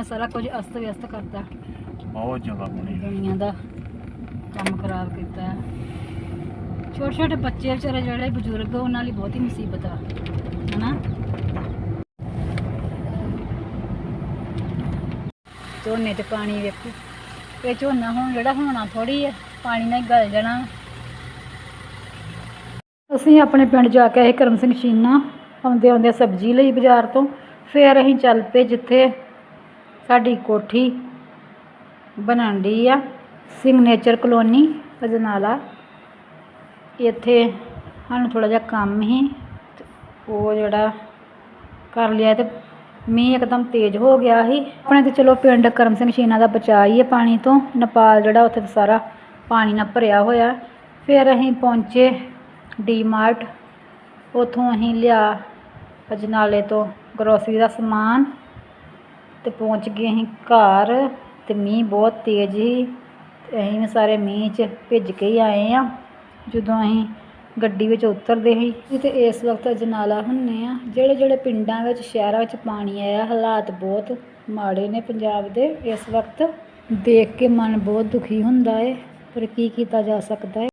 ਨੇ ਸਾਰਾ ਕੁਝ ਅਸਤ ਵਿਅਸਤ ਕਰਤਾ। ਬਹੁਤ ਜ਼ਿਆਦਾ ਪਾਣੀ ਦੁਨੀਆ ਦਾ ਕੰਮ ਖਰਾਬ ਕੀਤਾ। ਛੋਟੇ ਛੋਟੇ ਬੱਚੇ ਵਿਚਾਰੇ ਜਿਹੜੇ ਬਜ਼ੁਰਗ ਉਹਨਾਂ ਲਈ ਬਹੁਤ ਹੀ ਮੁਸੀਬਤ ਆ। ਹਨਾ? ਝੋਨੇ ਤੇ ਪਾਣੀ ਵੇਖੋ। ਇਹ ਝੋਨਾ ਹੁਣ ਜਿਹੜਾ ਹੋਣਾ ਥੋੜੀ ਹੈ ਪਾਣੀ ਨਾਲ ਗਲ ਜਾਣਾ। ਅਸੀਂ ਆਪਣੇ ਪਿੰਡ ਜਾ ਕੇ ਆਏ ਕਰਮ ਸਿੰਘ ਸ਼ੀਨਾ ਆਉਂਦੇ ਆਉਂਦੇ ਸਬਜ਼ੀ ਲਈ ਬਾਜ਼ਾਰ ਤੋਂ। ਫਿਰ ਅਸੀਂ ਚੱਲ ਪਏ ਜਿੱਥੇ ਸਾਡੀ ਕੋਠੀ ਬਣਨ ਡਈ ਆ। Signature colony Ajnala. ਇੱਥੇ ਸਾਨੂੰ ਥੋੜ੍ਹਾ ਜਿਹਾ ਕੰਮ ਸੀ ਤੇ ਉਹ ਜਿਹੜਾ ਕਰ ਲਿਆ ਤੇ ਮੀਂਹ ਇੱਕਦਮ ਤੇਜ਼ ਹੋ ਗਿਆ ਸੀ। ਆਪਣੇ ਤੇ ਚਲੋ ਪਿੰਡ ਕਰਮ ਸਿੰਘ ਸ਼ੀਨਾ ਦਾ ਬਚਾਅ ਹੀ ਹੈ ਪਾਣੀ ਤੋਂ। ਨੇਪਾਲ ਜਿਹੜਾ ਉੱਥੇ ਤਾਂ ਸਾਰਾ ਪਾਣੀ ਨਾਲ ਭਰਿਆ ਹੋਇਆ। ਫਿਰ ਅਸੀਂ ਪਹੁੰਚੇ ਡੀਮਾਰਟ ਉਥੋਂ ਅਸੀਂ ਲਿਆ ਅਜਨਾਲੇ ਤੋਂ ਗਰੋਸਰੀ ਦਾ ਸਮਾਨ। ਤੇ ਪਹੁੰਚ ਗਏ ਅਸੀਂ ਘਰ ਅਤੇ ਮੀਂਹ ਬਹੁਤ ਤੇਜ਼ ਸੀ ਅਤੇ ਅਸੀਂ ਵੀ ਸਾਰੇ ਮੀਂਹ 'ਚ ਭਿੱਜ ਕੇ ਹੀ ਆਏ ਹਾਂ ਜਦੋਂ ਅਸੀਂ ਗੱਡੀ ਵਿੱਚ ਉਤਰਦੇ ਸੀ ਅਤੇ ਇਸ ਵਕਤ ਅਜਨਾਲਾ ਹੁੰਦੇ ਹਾਂ ਜਿਹੜੇ ਜਿਹੜੇ ਪਿੰਡਾਂ ਵਿੱਚ ਸ਼ਹਿਰਾਂ ਵਿੱਚ ਪਾਣੀ ਆਇਆ, ਹਾਲਾਤ ਬਹੁਤ ਮਾੜੇ ਨੇ ਪੰਜਾਬ ਦੇ, ਇਸ ਵਕਤ ਦੇਖ ਕੇ ਮਨ ਬਹੁਤ ਦੁਖੀ ਹੁੰਦਾ ਏ, ਪਰ ਕੀ ਕੀਤਾ ਜਾ ਸਕਦਾ ਹੈ